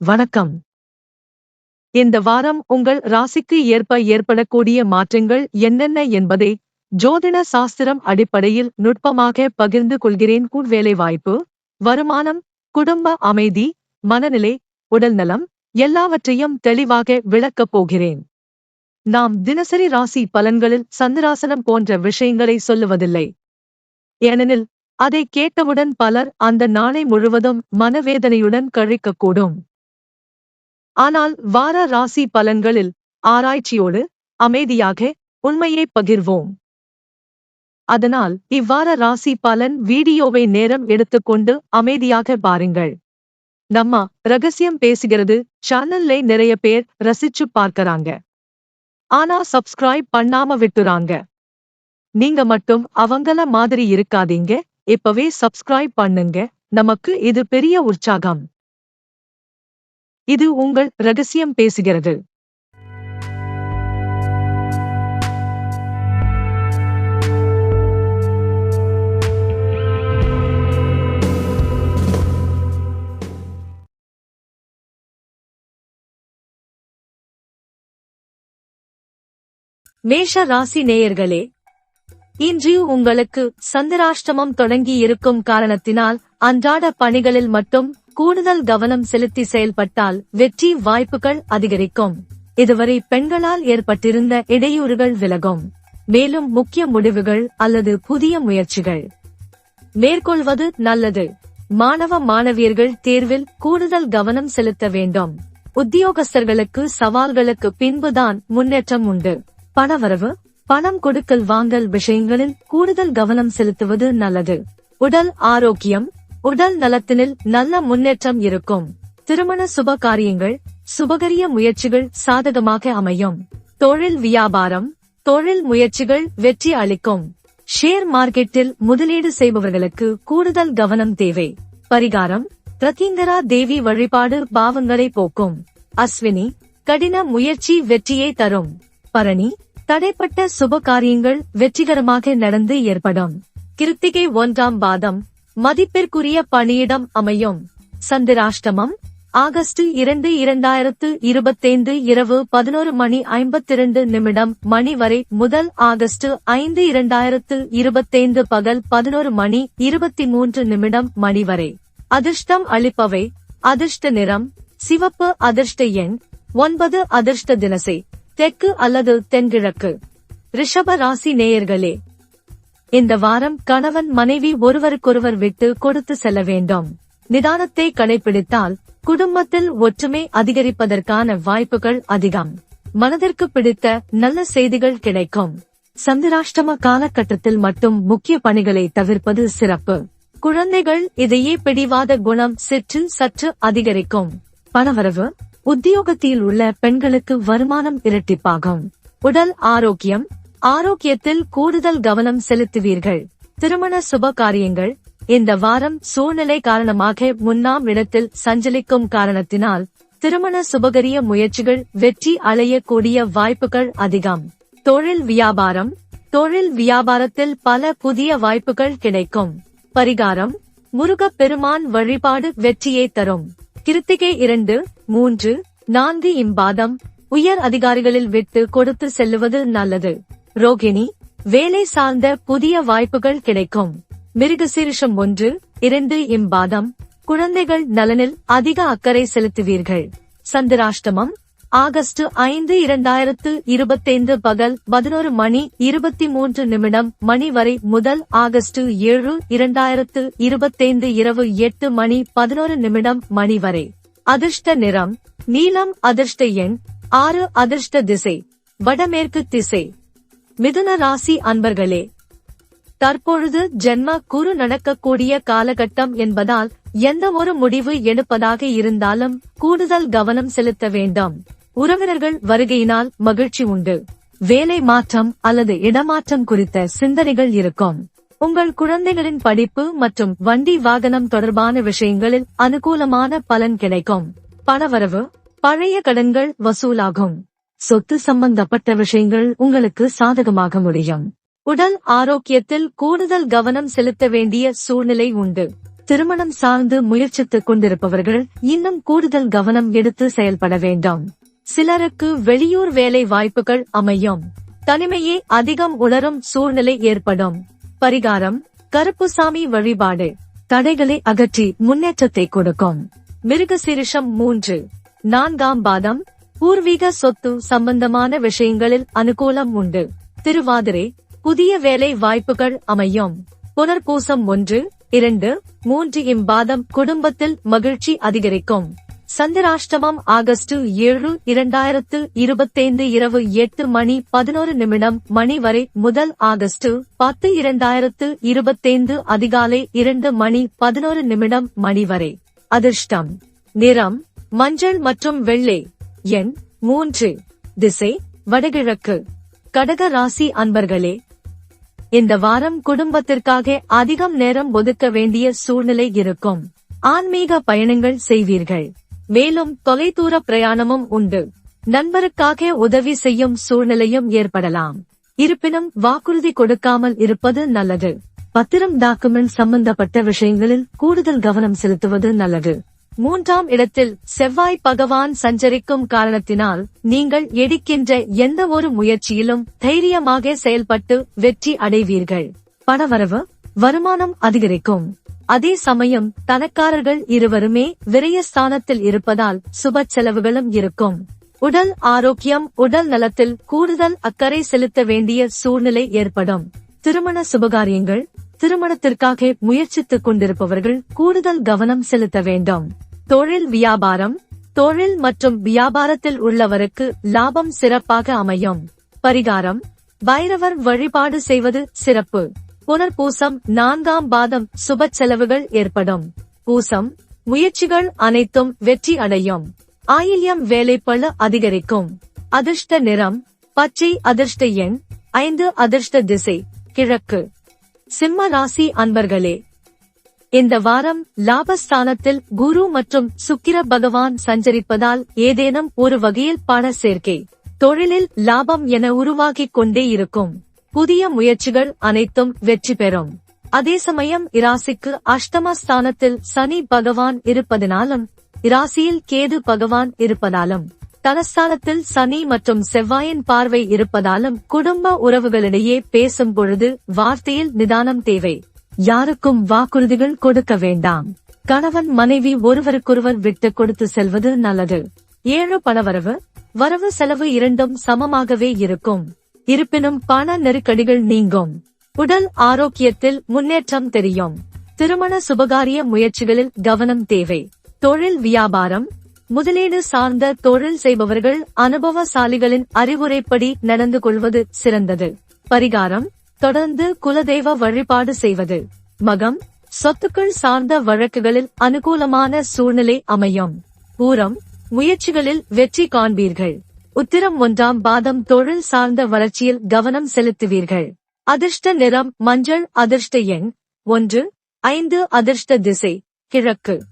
வணக்கம். இந்த வாரம் உங்கள் ராசிக்கு ஏற்ப ஏற்படக்கூடிய மாற்றங்கள் என்னென்ன என்பதை ஜோதிட சாஸ்திரம் அடிப்படையில் நுட்பமாக பகிர்ந்து கொள்கிறேன். வேலை வாய்ப்பு வருமானம் குடும்ப அமைதி மனநிலை உடல்நலம் எல்லாவற்றையும் தெளிவாக விளக்கப் போகிறேன். நாம் தினசரி ராசி பலன்களில் சந்திராசனம் போன்ற விஷயங்களை சொல்லுவதில்லை. ஏனெனில் அதை கேட்டவுடன் பலர் அந்த நாளை முழுவதும் மனவேதனையுடன் கழிக்கக்கூடும். ஆனால் வார ராசி பலன்களில் ஆராய்ச்சியோடு அமைதியாக உண்மையை பகிர்வோம். அதனால் இவ்வார ராசி பலன் வீடியோவை நேரம் எடுத்துக்கொண்டு அமைதியாக பாருங்கள். நம்ம ரகசியம் பேசுகிறது சேனல்ல நிறைய பேர் ரசிச்சு பார்க்கறாங்க. ஆனா சப்ஸ்கிரைப் பண்ணாம விட்டுறாங்க. நீங்க மட்டும் அவங்கள மாதிரி இருக்காதீங்க இப்பவே சப்ஸ்கிரைப் பண்ணுங்க நமக்கு இது பெரிய உற்சாகம். இது உங்கள் ரகசியம் பேசுகிறது. மேஷ ராசி நேயர்களே இன்று உங்களுக்கு சந்திராஷ்டமம் தொடங்கி இருக்கும் காரணத்தினால் அன்றாட பணிகளில் மட்டும் கூடுதல் கவனம் செலுத்தி செயல்பட்டால் வெற்றி வாய்ப்புகள் அதிகரிக்கும். இதுவரை பெண்களால் ஏற்பட்டிருந்த இடையூறுகள் விலகும். மேலும் முக்கிய முடிவுகள் அல்லது புதிய முயற்சிகள். மேற்கொள்வது நல்லது. மாணவ மாணவியர்கள் தேர்வில் கூடுதல் கவனம் செலுத்த வேண்டும். உத்தியோகஸ்தர்களுக்கு சவால்களுக்கு பின்புதான் முன்னேற்றம் உண்டு. பணவரவு பணம் கொடுக்கல் வாங்கல் விஷயங்களில் கூடுதல் கவனம் செலுத்துவது நல்லது. உடல் ஆரோக்கியம் உடல் நலத்தினில் நல்ல முன்னேற்றம் இருக்கும். திருமண சுப காரியங்கள் சுபகரிய முயற்சிகள் சாதகமாக அமையும். தொழில் வியாபாரம் தொழில் முயற்சிகள் வெற்றி அளிக்கும். ஷேர் மார்க்கெட்டில் முதலீடு செய்பவர்களுக்கு கூடுதல் கவனம் தேவை. பரிகாரம் பிரதீந்தரா தேவி வழிபாடு பாவங்களை போக்கும். அஸ்வினி கடின முயற்சி வெற்றியை தரும். பரணி தடைப்பட்ட சுப காரியங்கள் வெற்றிகரமாக நடந்து ஏற்படும். கிருத்திகை ஒன்றாம் பாதம் மதிப்பிற்குரிய பணியிடம் அமையும். சந்திராஷ்டமம் ஆகஸ்ட் இரண்டு இரண்டாயிரத்து இருபத்தைந்து இரவு பதினோரு மணி ஐம்பத்திரண்டு நிமிடம் மணி வரை முதல் ஆகஸ்ட் ஐந்து இரண்டாயிரத்து இருபத்தைந்து பகல் பதினோரு மணி இருபத்தி மூன்று நிமிடம் மணி வரை. அதிர்ஷ்டம் அளிப்பவை. அதிர்ஷ்ட நிறம் சிவப்பு அதிர்ஷ்ட எண் ஒன்பது அதிர்ஷ்ட தினசை தெற்கு அல்லது தென்கிழக்கு. ரிஷப ராசி நேயர்களே இந்த வாரம் கணவன் மனைவி ஒருவருக்கொருவர் விட்டு கொடுத்து செல்ல வேண்டும். நிதானத்தை கடைபிடித்தால் குடும்பத்தில் ஒற்றுமை அதிகரிப்பதற்கான வாய்ப்புகள் அதிகம். மனதிற்கு பிடித்த நல்ல செய்திகள் கிடைக்கும். சந்திராஷ்டம காலகட்டத்தில் மட்டும் முக்கிய பணிகளை தவிர்ப்பது சிறப்பு. குழந்தைகள் இதையே பிடிவாத குணம் சிற்று சற்று அதிகரிக்கும். பணவரவு உத்தியோகத்தில் உள்ள பெண்களுக்கு வருமானம் இரட்டிப்பாகும். உடல் ஆரோக்கியம் ஆரோக்கியத்தில் கூடுதல் கவனம் செலுத்துவீர்கள். திருமண சுப காரியங்கள் இந்த வாரம் சூழ்நிலை காரணமாக முன்னாம் இடத்தில் சஞ்சலிக்கும் காரணத்தினால் திருமண சுபகரிய முயற்சிகள் வெற்றி அலையக்கூடிய வாய்ப்புகள் அதிகம். தொழில் வியாபாரம் தொழில் வியாபாரத்தில் பல புதிய வாய்ப்புகள் கிடைக்கும். பரிகாரம் முருகப் பெருமான் வழிபாடு வெற்றியை தரும். கிருத்திகை இரண்டு மூன்று நான்கு இம்பாதம் உயர் அதிகாரிகளில் விட்டு கொடுத்து செல்லுவது நல்லது. ரோகிணி வேலை சார்ந்த புதிய வாய்ப்புகள் கிடைக்கும். மிருகசீரிஷம் ஒன்று இரண்டு இம்பாதம் குழந்தைகள் நலனில் அதிக அக்கறை செலுத்துவீர்கள். சந்திராஷ்டமம் ஆகஸ்ட் ஐந்து இரண்டாயிரத்து இருபத்தைந்து பகல் பதினோரு மணி இருபத்தி மூன்று நிமிடம் மணி வரை முதல் ஆகஸ்ட் ஏழு இரண்டாயிரத்து இருபத்தைந்து இரவு எட்டு மணி பதினோரு நிமிடம் மணி வரை. அதிர்ஷ்ட நிறம் நீலம் அதிர்ஷ்ட எண் ஆறு அதிர்ஷ்ட திசை வடமேற்கு திசை. மிதுன ராசி அன்பர்களே தற்பொழுது ஜென்ம குரு நடக்கக்கூடிய காலகட்டம் என்பதால் எந்த ஒரு முடிவு எடுப்பதாக இருந்தாலும் கூடுதல் கவனம் செலுத்த வேண்டும். உறவினர்கள் வருகையினால் மகிழ்ச்சி உண்டு. வேலை மாற்றம் அல்லது இடமாற்றம் குறித்த சிந்தனைகள் இருக்கும். உங்கள் குழந்தைகளின் படிப்பு மற்றும் வண்டி வாகனம் தொடர்பான விஷயங்களில் அனுகூலமான பலன் கிடைக்கும். பணவரவு பழைய கடன்கள் வசூலாகும். சொத்து சம்பந்தப்பட்ட விஷயங்கள் உங்களுக்கு சாதகமாக முடியும். உடல் ஆரோக்கியத்தில் கூடுதல் கவனம் செலுத்த வேண்டிய சூழ்நிலை உண்டு. திருமணம் சார்ந்து முயற்சித்துக் கொண்டிருப்பவர்கள் இன்னும் கூடுதல் கவனம் எடுத்து செயல்பட வேண்டும். சிலருக்கு வெளியூர் வேலை வாய்ப்புகள் அமையும். தனிமையே அதிகம் உணரும் சூழ்நிலை ஏற்படும். பரிகாரம் கருப்புசாமி வழிபாடு தடைகளை அகற்றி முன்னேற்றத்தை கொடுக்கும். மிருகசீரிஷம் மூன்று நான்காம் பாதம் பூர்வீக சொத்து சம்பந்தமான விஷயங்களில் அனுகூலம் உண்டு. திருவாதிரை புதிய வேலை வாய்ப்புகள் அமையும். புனர்பூசம் ஒன்று இரண்டு மூன்று இம்பாதம் குடும்பத்தில் மகிழ்ச்சி அதிகரிக்கும். சந்திராஷ்டமம் ஆகஸ்ட் ஏழு இரண்டாயிரத்து இருபத்தைந்து இரவு எட்டு மணி பதினோரு நிமிடம் மணி வரை முதல் ஆகஸ்ட் பத்து இரண்டாயிரத்து இருபத்தைந்து அதிகாலை இரண்டு மணி பதினோரு நிமிடம் மணி வரை. அதிர்ஷ்டம். நிறம் மஞ்சள் மற்றும் வெள்ளை. எண் மூன்று. திசை வடகிழக்கு. கடக ராசி அன்பர்களே இந்த வாரம் குடும்பத்திற்காக அதிகம் நேரம் ஒதுக்க வேண்டிய சூழ்நிலை இருக்கும். ஆன்மீக பயணங்கள் செய்வீர்கள். மேலும் தொலைதூர பிரயாணமும் உண்டு. நண்பருக்காக உதவி செய்யும் சூழ்நிலையும் ஏற்படலாம். இருப்பினும் வாக்குறுதி கொடுக்காமல் இருப்பது நல்லது. பத்திரம் டாக்குமெண்ட் சம்பந்தப்பட்ட விஷயங்களில் கூடுதல் கவனம் செலுத்துவது நல்லது. மூன்றாம் இடத்தில் செவ்வாய் பகவான் சஞ்சரிக்கும் காரணத்தினால் நீங்கள் எடுக்கின்ற எந்த ஒரு முயற்சியிலும் தைரியமாக செயல்பட்டு வெற்றி அடைவீர்கள். பணவரவு வருமானம் அதிகரிக்கும். அதே சமயம் தனக்காரர்கள் இருவருமே விரயஸ்தானத்தில் இருப்பதால் சுப செலவுகளும் இருக்கும். உடல் ஆரோக்கியம் உடல் நலத்தில் கூடுதல் அக்கறை செலுத்த வேண்டிய சூழ்நிலை ஏற்படும். திருமண சுபகாரியங்கள் திருமணத்திற்காக முயற்சித்துக் கொண்டிருப்பவர்கள் கூடுதல் கவனம் செலுத்த வேண்டும். தொழில் வியாபாரம் தொழில் மற்றும் வியாபாரத்தில் உள்ளவருக்கு லாபம் சிறப்பாக அமையும். பரிகாரம் பைரவர் வழிபாடு செய்வது சிறப்பு. புனர்பூசம் நான்காம் பாதம் சுப செலவுகள் ஏற்படும். பூசம் முயற்சிகள் அனைத்தும் வெற்றி அடையும். ஆயில்யம் வேலைப்பழு அதிகரிக்கும். அதிர்ஷ்ட நிறம் பச்சை அதிர்ஷ்ட எண் ஐந்து அதிர்ஷ்ட திசை கிழக்கு. சிம்ம ராசி அன்பர்களே இந்த வாரம் லாபஸ்தானத்தில் குரு மற்றும் சுக்கிர பகவான் சஞ்சரிப்பதால் ஏதேனும் ஒரு வகையில் பண சேர்க்கை தொழிலில் லாபம் என உருவாகிக் கொண்டே இருக்கும். புதிய முயற்சிகள் அனைத்தும் வெற்றி பெறும். அதே சமயம் இராசிக்கு அஷ்டமஸ்தானத்தில் சனி பகவான் இருப்பதனாலும் இராசியில் கேது பகவான் இருப்பதாலும் தனஸ்தானத்தில் சனி மற்றும் செவ்வாயின் பார்வை இருப்பதாலும் குடும்ப உறவுகளிடையே பேசும் பொழுது வார்த்தையில் நிதானம் தேவை. யாருக்கும் வாக்குறுதிகள் கொடுக்க வேண்டாம். கணவன் மனைவி ஒருவருக்கொருவர் விட்டு கொடுத்து செல்வது நல்லது. ஏழு பணவரவு வரவு செலவு இரண்டும் சமமாகவே இருக்கும். இருப்பினும் பண நெருக்கடிகள் நீங்கும். உடல் ஆரோக்கியத்தில் முன்னேற்றம் தெரியும். திருமண சுபகாரிய முயற்சிகளில் கவனம் தேவை. தொழில் வியாபாரம் முதலீடு சார்ந்த தொழில் செய்பவர்கள் அனுபவசாலிகளின் அறிவுரைப்படி நடந்து கொள்வது சிறந்தது. பரிகாரம் தொடர்ந்து குலதெய்வ வழிபாடு செய்வது. மகம் சொத்துக்கள் சார்ந்த வழக்குகளில் அனுகூலமான சூழ்நிலை அமையும். பூரம் முயற்சிகளில் வெற்றி காண்பீர்கள். உத்திரம் ஒன்றாம் பாதம் தொழில் சார்ந்த வளர்ச்சியில் கவனம் செலுத்துவீர்கள். அதிர்ஷ்ட நிறம் மஞ்சள் அதிர்ஷ்ட எண் ஒன்று ஐந்து அதிர்ஷ்ட திசை கிழக்கு.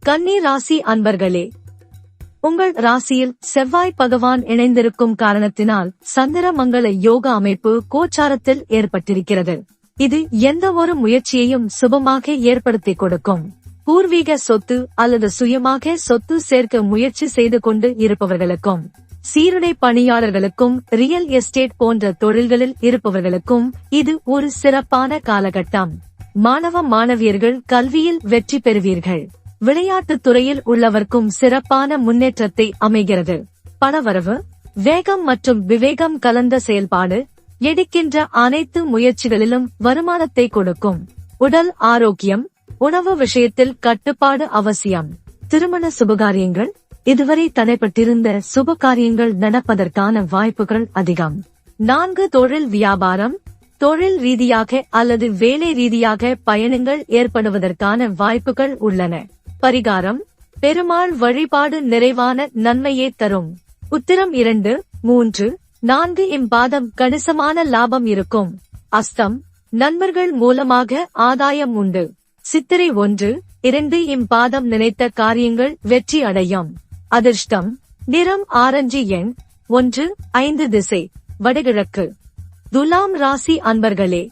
கன்னி ராசி அன்பர்களே உங்கள் ராசியில் செவ்வாய் பகவான் இணைந்திருக்கும் காரணத்தினால் சந்திரமங்கல யோக அமைப்பு கோச்சாரத்தில் ஏற்பட்டிருக்கிறது. இது எந்த ஒரு முயற்சியையும் சுபமாக ஏற்படுத்தி கொடுக்கும். பூர்வீக சொத்து அல்லது சுயமாக சொத்து சேர்க்க முயற்சி செய்து கொண்டு இருப்பவர்களுக்கும் சீருடை பணியாளர்களுக்கும் ரியல் எஸ்டேட் போன்ற தொழில்களில் இருப்பவர்களுக்கும் இது ஒரு சிறப்பான காலகட்டம். மாணவ மாணவியர்கள் கல்வியில் வெற்றி பெறுவீர்கள். விளையாட்டுத் துறையில் உள்ளவர்க்கும் சிறப்பான முன்னேற்றத்தை அமைகிறது. பணவரவு வேகம் மற்றும் விவேகம் கலந்த செயல்பாடு எடுக்கின்ற அனைத்து முயற்சிகளிலும் வருமானத்தை கொடுக்கும். உடல் ஆரோக்கியம் உணவு விஷயத்தில் கட்டுப்பாடு அவசியம். திருமண சுபகாரியங்கள் இதுவரை தடைப்பட்டிருந்த சுபகாரியங்கள் நடப்பதற்கான வாய்ப்புகள் அதிகம். நான்கு தொழில் வியாபாரம் தொழில் ரீதியாக அல்லது வேலை ரீதியாக பயணங்கள் ஏற்படுவதற்கான வாய்ப்புகள் உள்ளன. பரிகாரம் பெருமாள் வழிபாடு நிறைவான நன்மையே தரும். உத்திரம் இரண்டு மூன்று நான்கு இம்பாதம் கணிசமான லாபம் இருக்கும். அஸ்தம் நண்பர்கள் மூலமாக ஆதாயம் உண்டு. சித்திரை ஒன்று இரண்டு இம்பாதம் நினைத்த காரியங்கள் வெற்றி அடையும். அதிர்ஷ்டம் நிறம் ஆரஞ்சு எண் ஒன்று ஐந்து திசை வடகிழக்கு. துலாம் ராசி அன்பர்களே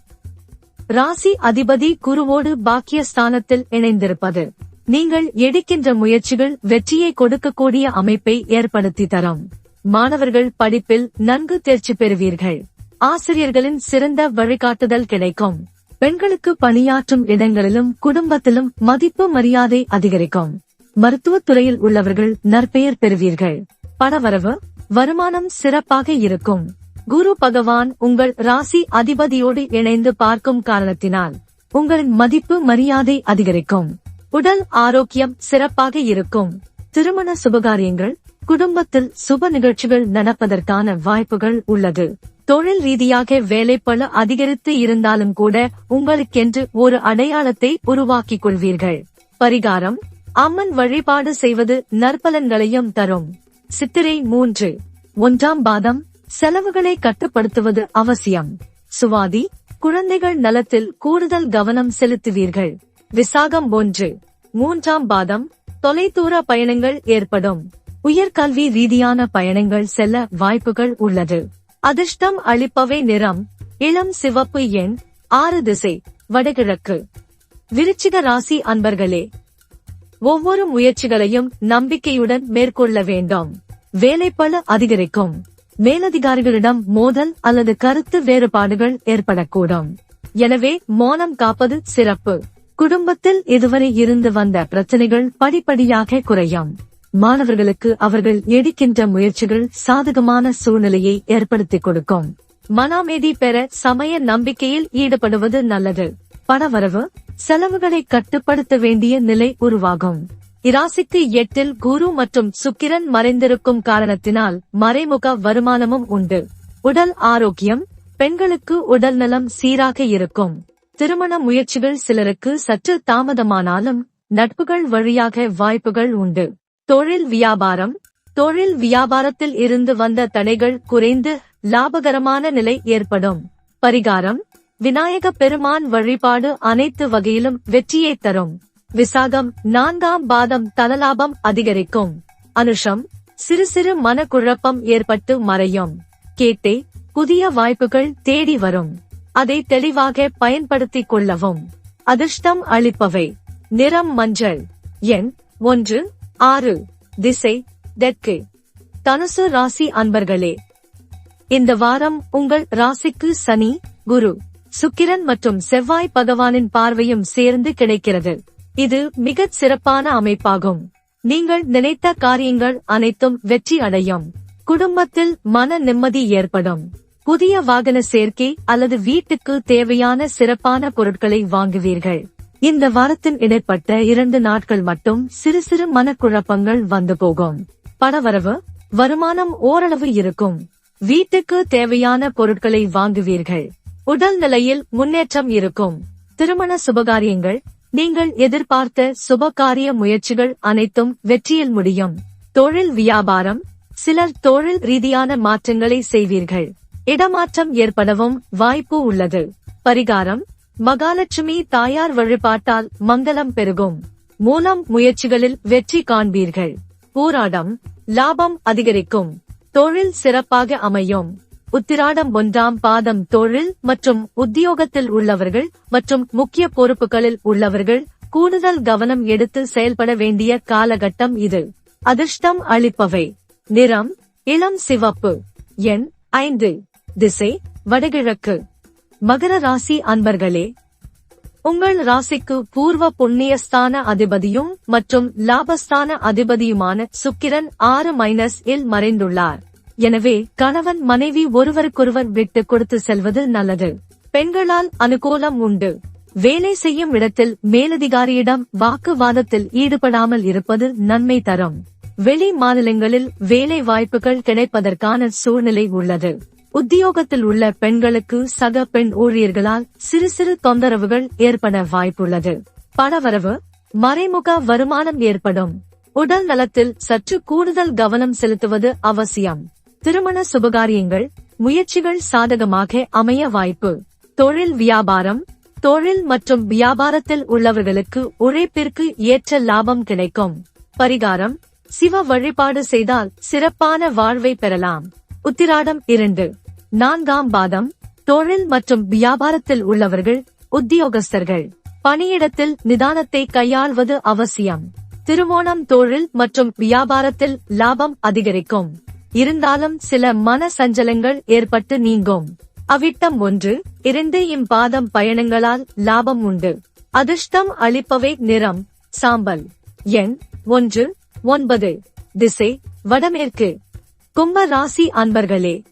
ராசி அதிபதி குருவோடு பாக்கியஸ்தானத்தில் இணைந்திருப்பது. நீங்கள் எடுக்கின்ற முயற்சிகள் வெற்றியை கொடுக்கக்கூடிய அமைப்பை ஏற்படுத்தி தரும். மாணவர்கள் படிப்பில் நன்கு தேர்ச்சி பெறுவீர்கள். ஆசிரியர்களின் சிறந்த வழிகாட்டுதல் கிடைக்கும். பெண்களுக்கு பணியாற்றும் இடங்களிலும் குடும்பத்திலும் மதிப்பு மரியாதை அதிகரிக்கும். மருத்துவத் துறையில் உள்ளவர்கள் நற்பெயர் பெறுவீர்கள். பணவரவு வருமானம் சிறப்பாக இருக்கும். குரு பகவான் உங்கள் ராசி அதிபதியோடு இணைந்து பார்க்கும் காரணத்தினால் உங்களின் மதிப்பு மரியாதை அதிகரிக்கும். உடல் ஆரோக்கியம் சிறப்பாக இருக்கும். திருமண சுபகாரியங்கள் குடும்பத்தில் சுப நிகழ்ச்சிகள் நடப்பதற்கான வாய்ப்புகள் உள்ளது. தொழில் ரீதியாக வேலைப்பளு அதிகரித்து இருந்தாலும் கூட உங்களுக்கென்று ஒரு அடையாளத்தை உருவாக்கிக் கொள்வீர்கள். பரிகாரம் அம்மன் வழிபாடு செய்வது நற்பலன்களையும் தரும். சித்திரை மூன்று. ஒன்றாம் பாதம் செலவுகளை கட்டுப்படுத்துவது அவசியம். சுவாதி குழந்தைகள் நலத்தில் கூடுதல் கவனம் செலுத்துவீர்கள். விசாகம் ஒன்று. மூன்றாம் பாதம். தொலைதூர பயணங்கள் ஏற்படும். உயர்கல்வி ரீதியான பயணங்கள் செல்ல வாய்ப்புகள் உள்ளது. அதிர்ஷ்டம் அளிப்பவை நிறம். இளம் சிவப்பு எண். ஆறு திசை. வடகிழக்கு. விருச்சிக ராசி அன்பர்களே ஒவ்வொரு முயற்சிகளையும் நம்பிக்கையுடன் மேற்கொள்ள வேண்டும். வேலைப்பளு அதிகரிக்கும். மேலதிகாரிகளிடம் மோதல் அல்லது கருத்து வேறுபாடுகள் ஏற்படக்கூடும். எனவே மௌனம் காப்பது சிறப்பு. குடும்பத்தில் இதுவரை இருந்து வந்த பிரச்சனைகள் படிப்படியாக குறையும். மாணவர்களுக்கு அவர்கள் எடுக்கின்ற முயற்சிகள் சாதகமான சூழ்நிலையை ஏற்படுத்திக் கொடுக்கும். மனாமேதி பெற சமய நம்பிக்கையில் ஈடுபடுவது நல்லது. பணவரவு செலவுகளை கட்டுப்படுத்த வேண்டிய நிலை உருவாகும். இராசிக்கு எட்டில் குரு மற்றும் சுக்கிரன் மறைந்திருக்கும் காரணத்தினால் மறைமுக வருமானமும் உண்டு. உடல் ஆரோக்கியம் பெண்களுக்கு உடல் நலம் சீராக இருக்கும். திருமண முயற்சிகள் சிலருக்கு சற்று தாமதமானாலும் நட்புகள் வழியாக வாய்ப்புகள் உண்டு. தொழில் வியாபாரம். தொழில் வியாபாரத்தில் இருந்து வந்த தடைகள் குறைந்து லாபகரமான நிலை ஏற்படும். பரிகாரம். விநாயக பெருமான் வழிபாடு அனைத்து வகையிலும் வெற்றியை தரும். விசாகம் நான்காம் பாதம் தலலாபம் அதிகரிக்கும். அனுஷம். சிறு சிறு மனக்குழப்பம் ஏற்பட்டு மறையும். கேட்டே. புதிய வாய்ப்புகள் தேடி வரும். அதை தெளிவாக பயன்படுத்திக் கொள்ளவும். அதிர்ஷ்டம் அளிப்பவை. நிறம் மஞ்சள். எண் ஒன்று ஆறு. திசை தெற்கு. தனுசு ராசி அன்பர்களே. இந்த வாரம் உங்கள் ராசிக்கு சனி குரு சுக்கிரன் மற்றும் செவ்வாய் பகவானின் பார்வையும் சேர்ந்து கிடைக்கிறது. இது மிகச் சிறப்பான அமைப்பாகும். நீங்கள் நினைத்த காரியங்கள் அனைத்தும் வெற்றி அடையும். குடும்பத்தில் மன நிம்மதி ஏற்படும். புதிய வாகன சேர்க்கை அல்லது வீட்டுக்கு தேவையான சிறப்பான பொருட்களை வாங்குவீர்கள். இந்த வாரத்தின் இடைப்பட்ட இரண்டு நாட்கள் மட்டும் சிறு சிறு மனக்குழப்பங்கள் வந்து போகும். பணவரவு வருமானம் ஓரளவு இருக்கும். வீட்டுக்கு தேவையான பொருட்களை வாங்குவீர்கள். உடல் நிலையில் முன்னேற்றம் இருக்கும். திருமண சுபகாரியங்கள் நீங்கள் எதிர்பார்த்த சுபகாரிய முயற்சிகள் அனைத்தும் வெற்றியில் முடியும். தொழில் வியாபாரம் சிலர் தொழில் ரீதியான மாற்றங்களை செய்வீர்கள். இடமாற்றம் ஏற்படவும் வாய்ப்பு உள்ளது. பரிகாரம் மகாலட்சுமி தாயார் வழிபாட்டால் மங்களம் பெருகும். மூலம் முயற்சிகளில் வெற்றி காண்பீர்கள். போராடம் லாபம் அதிகரிக்கும். தொழில் சிறப்பாக அமையும். உத்திராடம் ஒன்றாம் பாதம் தொழில் மற்றும் உத்தியோகத்தில் உள்ளவர்கள் மற்றும் முக்கிய பொறுப்புகளில் உள்ளவர்கள் கூடுதல் கவனம் எடுத்து செயல்பட வேண்டிய காலகட்டம் இது. அதிர்ஷ்டம் அளிப்பவை. நிறம் இளம் சிவப்பு. எண் ஐந்து. திசை வடகிழக்கு. மகர ராசி அன்பர்களே உங்கள் ராசிக்கு பூர்வ புண்ணியஸ்தான அதிபதியும் மற்றும் லாபஸ்தான அதிபதியுமான சுக்கிரன் ஆறு மைனஸ் இல் மறைந்துள்ளார். எனவே கணவன் மனைவி ஒருவருக்கொருவர் விட்டு கொடுத்து செல்வது நல்லது. பெண்களால் அனுகூலம் உண்டு. வேலை செய்யும் இடத்தில் மேலதிகாரியிடம் வாக்குவாதத்தில் ஈடுபடாமல் இருப்பது நன்மை தரும். வெளி மாநிலங்களில் வேலை வாய்ப்புகள் கிடைப்பதற்கான சூழ்நிலை உள்ளது. உத்தியோகத்தில் உள்ள பெண்களுக்கு சக பெண் ஊழியர்களால் சிறு சிறு தொந்தரவுகள் ஏற்பட வாய்ப்புள்ளது. பணவரவு மறைமுக வருமானம் ஏற்படும். உடல் நலத்தில் சற்று கூடுதல் கவனம் செலுத்துவது அவசியம். திருமண சுபகாரியங்கள் முயற்சிகள் சாதகமாக அமைய வாய்ப்பு. தொழில் வியாபாரம் தொழில் மற்றும் வியாபாரத்தில் உள்ளவர்களுக்கு உழைப்பிற்கு ஏற்ற லாபம் கிடைக்கும். பரிகாரம் சிவ வழிபாடு செய்தால் சிறப்பான வாழ்வை பெறலாம். உத்திராடம் இரண்டு. நான்காம் பாதம் தொழில் மற்றும் வியாபாரத்தில் உள்ளவர்கள் உத்தியோகஸ்தர்கள். பணியிடத்தில் நிதானத்தை கையாள்வது அவசியம். திருவோணம் தொழில் மற்றும் வியாபாரத்தில் லாபம் அதிகரிக்கும். இருந்தாலும் சில மன சஞ்சலங்கள் ஏற்பட்டு நீங்கும். அவிட்டம் ஒன்று இரண்டு இம்பாதம் பயணங்களால் லாபம் உண்டு. அதிர்ஷ்டம் அளிப்பவை நிறம் சாம்பல். எண் ஒன்று ஒன்பது. திசை வடமேற்கு. கும்ப ராசி அன்பர்களே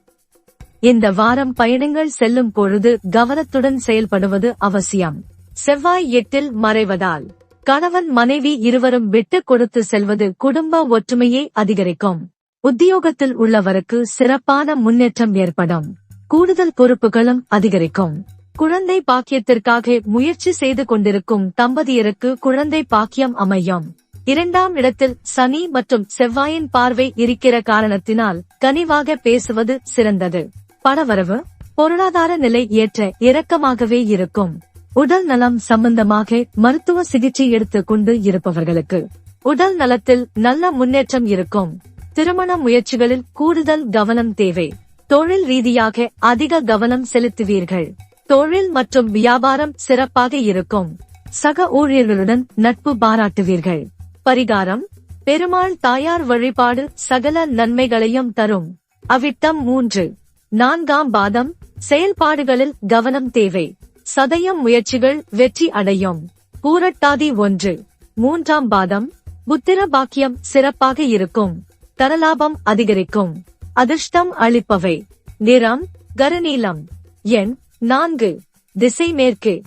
இந்த வாரம் பயணங்கள் செல்லும் பொழுது கவனத்துடன் செயல்படுவது அவசியம். செவ்வாய் எட்டில் மறைவதால் கணவன் மனைவி இருவரும் விட்டு கொடுத்து செல்வது குடும்ப ஒற்றுமையை அதிகரிக்கும். உத்தியோகத்தில் உள்ளவருக்கு சிறப்பான முன்னேற்றம் ஏற்படும். கூடுதல் பொறுப்புகளும் அதிகரிக்கும். குழந்தை பாக்கியத்திற்காக முயற்சி செய்து கொண்டிருக்கும் தம்பதியருக்கு குழந்தை பாக்கியம் அமையும். இரண்டாம் இடத்தில் சனி மற்றும் செவ்வாயின் பார்வை இருக்கிற காரணத்தினால் கனிவாக பேசுவது சிறந்தது. பணவரவு பொருளாதார நிலை ஏற்ற இறக்கமாகவே இருக்கும். உடல் நலம் சம்பந்தமாக மருத்துவ சிகிச்சை எடுத்துக் கொண்டு இருப்பவர்களுக்கு உடல் நலத்தில் நல்ல முன்னேற்றம் இருக்கும். திருமண முயற்சிகளில் கூடுதல் கவனம் தேவை. தொழில் ரீதியாக அதிக கவனம் செலுத்துவீர்கள். தொழில் மற்றும் வியாபாரம் சிறப்பாக இருக்கும். சக ஊழியர்களுடன் நட்பு பாராட்டுவீர்கள். பரிகாரம் பெருமாள் தாயார் வழிபாடு சகல நன்மைகளையும் தரும். அவிட்டம் மூன்று. நான்காம் பாதம் செயல்பாடுகளில் கவனம் தேவை. சதயம் முயற்சிகள் வெற்றி அடையும். பூரட்டாதி ஒன்று. மூன்றாம் பாதம் புத்திர பாக்கியம் சிறப்பாக இருக்கும். தரலாபம் அதிகரிக்கும். அதிர்ஷ்டம் அளிப்பவை. நிறம் கருநீலம். எண் நான்கு. திசை மேற்கு.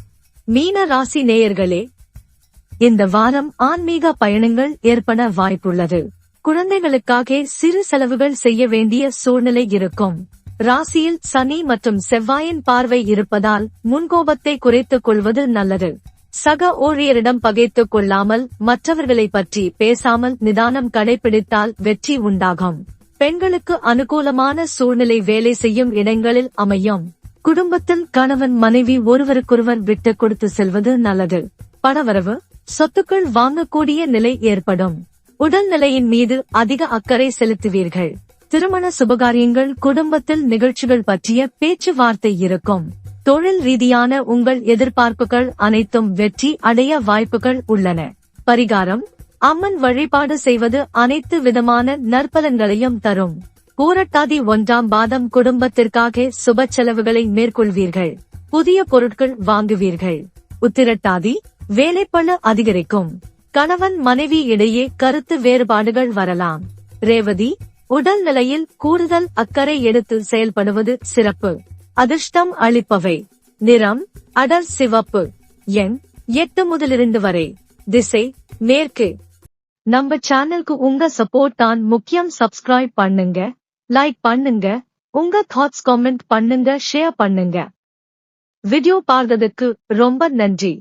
மீன ராசி நேயர்களே இந்த வாரம் ஆன்மீக பயணங்கள் ஏற்பட வாய்ப்புள்ளது. குழந்தைகளுக்காக சிறு செலவுகள் செய்ய வேண்டிய சூழ்நிலை இருக்கும். ராசியில் சனி மற்றும் செவ்வாயின் பார்வை இருப்பதால் முன்கோபத்தை குறைத்துக் கொள்வது நல்லது. சக ஊழியரிடம் பகைத்துக் கொள்ளாமல் மற்றவர்களை பற்றி பேசாமல் நிதானம் கடைபிடித்தால் வெற்றி உண்டாகும். பெண்களுக்கு அனுகூலமான சூழ்நிலை வேலை செய்யும் இடங்களில் அமையும். குடும்பத்தில் கணவன் மனைவி ஒருவருக்கொருவர் விட்டு கொடுத்து செல்வது நல்லது. பணவரவு சொத்துக்கள் வாங்கக்கூடிய நிலை ஏற்படும். உடல்நிலையின் மீது அதிக அக்கறை செலுத்துவீர்கள். திருமண சுபகாரியங்கள் குடும்பத்தில் நிகழ்ச்சிகள் பற்றிய பேச்சுவார்த்தை இருக்கும். தொழில் ரீதியான உங்கள் எதிர்பார்ப்புகள் அனைத்தும் வெற்றி அடைய வாய்ப்புகள் உள்ளன. பரிகாரம் அம்மன் வழிபாடு செய்வது அனைத்து விதமான நற்பலன்களையும் தரும். பூரட்டாதி ஒன்றாம் பாதம் குடும்பத்திற்காக சுப செலவுகளை மேற்கொள்வீர்கள். புதிய பொருட்கள் வாங்குவீர்கள். உத்திரட்டாதி வேலைப்பழு அதிகரிக்கும். கணவன் மனைவி இடையே கருத்து வேறுபாடுகள் வரலாம். ரேவதி உடல் நிலையில் கூடுதல் அக்கறை எடுத்து செயல்படுவது சிறப்பு. அதிர்ஷ்டம் அளிப்பவை. நிறம் அடர் சிவப்பு. எண் எட்டு முதலிருந்து வரை. திசை மேற்கு. நம்ம சேனலுக்கு உங்க சப்போர்ட் தான் முக்கியம். சப்ஸ்கிரைப் பண்ணுங்க லைக் பண்ணுங்க உங்க தாட்ஸ் கமெண்ட் பண்ணுங்க ஷேர் பண்ணுங்க. வீடியோ பார்த்ததுக்கு ரொம்ப நன்றி.